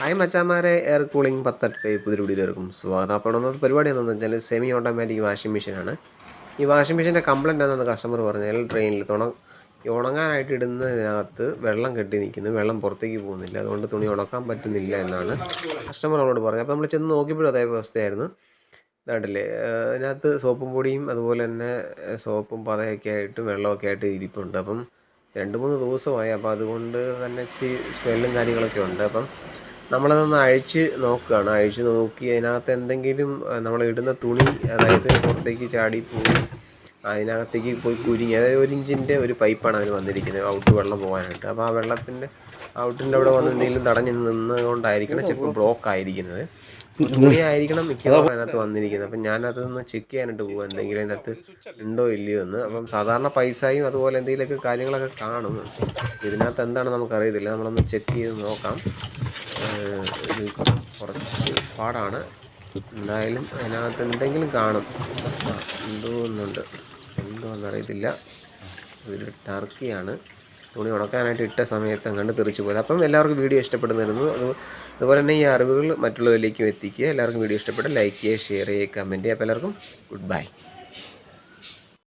Hi മച്ചാമാരെ. Air cooling പത്തട്ട് പുതിയ വീഡിയോയിലേക്കും സ്വാഗതം. അപ്പോൾ ഒന്നത് പരിപാടി എന്താണെന്ന് വെച്ചാൽ സെമി ഓട്ടോമാറ്റിക് വാഷിംഗ് മെഷീനാണ് ഈ വാഷിംഗ് മെഷീന്റെ കംപ്ലൈന്റ് എന്താണെന്ന് കസ്റ്റമർ പറഞ്ഞാൽ ട്രെയിനിൽ തുണ ഉണങ്ങാനായിട്ട് ഇടുന്നതിനകത്ത് വെള്ളം കെട്ടി നിൽക്കുന്നു വെള്ളം പുറത്തേക്ക് പോകുന്നില്ല. അതുകൊണ്ട് തുണി ഉണക്കാൻ പറ്റുന്നില്ല എന്നാണ് കസ്റ്റമർ നമ്മളോട് പറഞ്ഞത്. അപ്പോൾ നമ്മൾ ചെന്ന് നോക്കിയപ്പോഴും അതേ അവസ്ഥയായിരുന്നു. ഇതായിട്ടില്ലേ? അതിനകത്ത് സോപ്പും പൊടിയും അതുപോലെ തന്നെ സോപ്പും പതയൊക്കെ ആയിട്ടും വെള്ളമൊക്കെ ആയിട്ട് ഇരിപ്പുണ്ട്. അപ്പം രണ്ട് മൂന്ന് ദിവസമായി. അപ്പോൾ അതുകൊണ്ട് തന്നെ ഇച്ചിരി സ്മെല്ലും കാര്യങ്ങളൊക്കെ ഉണ്ട്. അപ്പം നമ്മളതൊന്ന് അഴിച്ച് നോക്കുകയാണ്. അഴിച്ച് നോക്കി അതിനകത്ത് എന്തെങ്കിലും നമ്മൾ ഇടുന്ന തുണി അതായത് പുറത്തേക്ക് ചാടി പോയി അതിനകത്തേക്ക് പോയി കുരുങ്ങി അതായത് ഒരു ഇഞ്ചിന്റെ ഒരു പൈപ്പാണ് അതിന് വന്നിരിക്കുന്നത് ഔട്ട് വെള്ളം പോകാനായിട്ട്. അപ്പോൾ ആ വെള്ളത്തിന്റെ ഔട്ടിന്റെ അവിടെ വന്ന് എന്തെങ്കിലും തടഞ്ഞ് നിന്നുകൊണ്ടായിരിക്കണം ചിലപ്പോൾ ബ്ലോക്ക് ആയിരിക്കുന്നത്. ആയിരിക്കണം മിക്കവാറും അതിനകത്ത് വന്നിരിക്കുന്നത്. അപ്പം ഞാനതൊന്ന് ചെക്ക് ചെയ്യാനായിട്ട് പോകും എന്തെങ്കിലും അതിനകത്ത് ഉണ്ടോ ഇല്ലയോ എന്ന്. അപ്പം സാധാരണ പൈസയും അതുപോലെ എന്തെങ്കിലുമൊക്കെ കാര്യങ്ങളൊക്കെ കാണും. ഇതിനകത്ത് എന്താണ് നമുക്കറിയത്തില്ല. നമ്മളൊന്ന് ചെക്ക് ചെയ്ത് നോക്കാം. ഇത് കുറച്ച് പാടാണ്. എന്തായാലും അതിനകത്ത് എന്തെങ്കിലും കാണും. എന്തോന്നുണ്ട് എന്തോ ഒന്നുണ്ട്. എന്തോന്നറിയത്തില്ല ഇതൊരു ടർക്കിയാണ് തുണി ഉണക്കാനായിട്ട് ഇട്ട സമയത്ത് അങ്ങോട്ട് തെറിച്ച് പോയത്. അപ്പം എല്ലാവർക്കും വീഡിയോ ഇഷ്ടപ്പെടുന്നിരുന്നു. അത് അതുപോലെ തന്നെ ഈ അറിവുകൾ മറ്റുള്ളവരിലേക്കും എത്തിക്കുക. എല്ലാവർക്കും വീഡിയോ ഇഷ്ടപ്പെട്ട് ലൈക്ക് ചെയ്യുക ഷെയർ ചെയ്യുക കമന്റ് ചെയ്യുക. അപ്പോൾ എല്ലാവർക്കും ഗുഡ് ബൈ